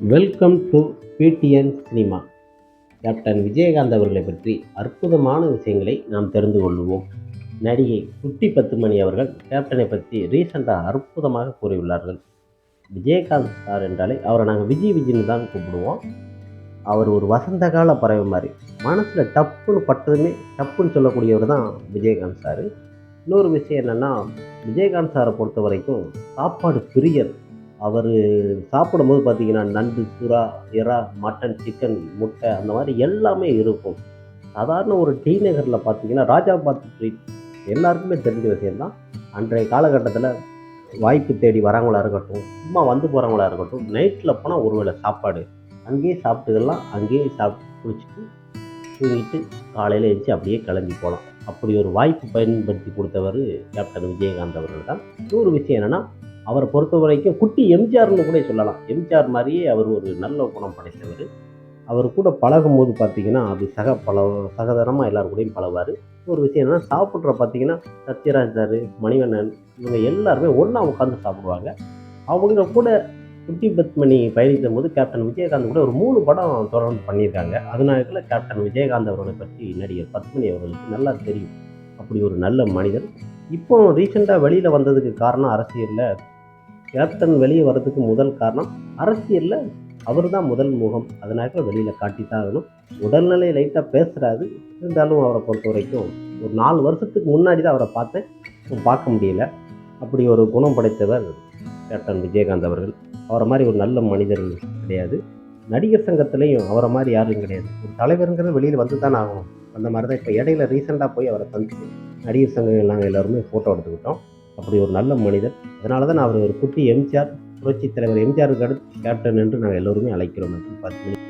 Welcome to PTN cinema captain Vijayakanth அவர்களை பற்றி அற்புதமான விஷயங்களை நாம் தெரிந்து கொள்வோம். நடிகை குட்டி பத்துமணி அவர்கள் கேப்டனை பற்றி ரீசெண்டாக அற்புதமாக கூறியுள்ளார்கள். விஜயகாந்த் சார் என்றாலே அவரை நாங்கள் விஜய் விஜய்னு தான் கூப்பிடுவோம். அவர் ஒரு வசந்த கால பறவை மாதிரி. மனசில் டப்புன்னு பட்டதுமே டப்புன்னு சொல்லக்கூடியவர் தான் விஜயகாந்த் சார் இன்னொரு விஷயம் என்னென்னா விஜயகாந்த் சாரை பொறுத்த வரைக்கும் சாப்பாடு பிரியர். அவர் சாப்பிடும்போது பார்த்தீங்கன்னா நண்டு சுறா இறா மட்டன் சிக்கன் முட்டை அந்த மாதிரி எல்லாமே இருக்கும். சாதாரண ஒரு டி நகரில் பார்த்தீங்கன்னா ராஜாபாத் ஸ்ட்ரீட் எல்லாருக்குமே தெரிஞ்ச விஷயம்தான். அன்றைய காலகட்டத்தில் வாய்ப்பு தேடி வரவங்களா இருக்கட்டும் சும்மா வந்து போகிறவங்களா இருக்கட்டும் நைட்டில் போனால் ஒருவேளை சாப்பாடு. அங்கேயே சாப்பிட்டுக்கலாம் அங்கேயே சாப்பிட்டு குளிச்சுட்டு தூங்கிட்டு காலையில் எழுந்துச்சு அப்படியே கிளம்பி போகலாம் அப்படி ஒரு வாய்ப்பு பயன்படுத்தி கொடுத்தவர் கேப்டன் விஜயகாந்த் அவர்கள் தான். இன்னொரு விஷயம் என்னென்னா அவரை பொறுத்த வரைக்கும் குட்டி எம்ஜிஆர்னு கூட சொல்லலாம். எம்ஜிஆர் மாதிரியே அவர் ஒரு நல்ல குணம் படைத்தவர். அவர் கூட பழகும்போது பார்த்தீங்கன்னா அது சக பல சகதரமாக எல்லார் கூடயும் பழவார் ஒரு விஷயம் என்னென்னா சாப்பிட்ற பார்த்தீங்கன்னா சத்யராஜ் சார் மணிவண்ணன் இவங்க எல்லாருமே ஒன்றா உட்காந்து சாப்பிடுவாங்க. அவங்க கூட குட்டி பத்மணி பயணித்த போது கேப்டன் விஜயகாந்த் கூட ஒரு மூணு படம் தொடர்ந்து பண்ணியிருக்காங்க. அதனால கேப்டன் விஜயகாந்த் அவர்களை பற்றி நடிகர் பத்மினி அவர்களுக்கு நல்லா தெரியும். அப்படி ஒரு நல்ல மனிதர். இப்போ ரீசெண்டாக வெளியில் வந்ததுக்கு காரணம் அரசியலில் கேப்டன் வெளியே வர்றதுக்கு முதல் காரணம் அரசியலில் அவர் தான் முதல் முகம். அதனால வெளியில் காட்டி தான் ஆகணும் உடல்நிலை லைட்டாக பேசுகிறாரு இருந்தாலும் அவரை பொறுத்த வரைக்கும் ஒரு நாலு வருஷத்துக்கு முன்னாடி தான் அவரை பார்த்தேன். பார்க்க முடியல. அப்படி ஒரு குணம் படைத்தவர் கேப்டன் விஜயகாந்த் அவர்கள். அவரை மாதிரி ஒரு நல்ல மனிதர் கிடையாது. நடிகர் சங்கத்துலேயும் அவரை மாதிரி யாரும் கிடையாது. ஒரு தலைவருங்கிறது வெளியில் வந்து தான் ஆகும் அந்த மாதிரி தான் இப்போ இடையில ரீசெண்டாக போய் அவரை சந்திச்சு நடிகர் சங்கம் நாங்கள் எல்லாருமே ஃபோட்டோ எடுத்துக்கிட்டோம். அப்படி ஒரு நல்ல மனிதர். அதனால தான் அவர் ஒரு குட்டி எம்ஜிஆர் புரட்சித் தலைவர் எம்ஜிஆருக்கு அடுத்து கேப்டன் என்று நாங்கள் எல்லோருமே அழைக்கிறோம். பார்த்து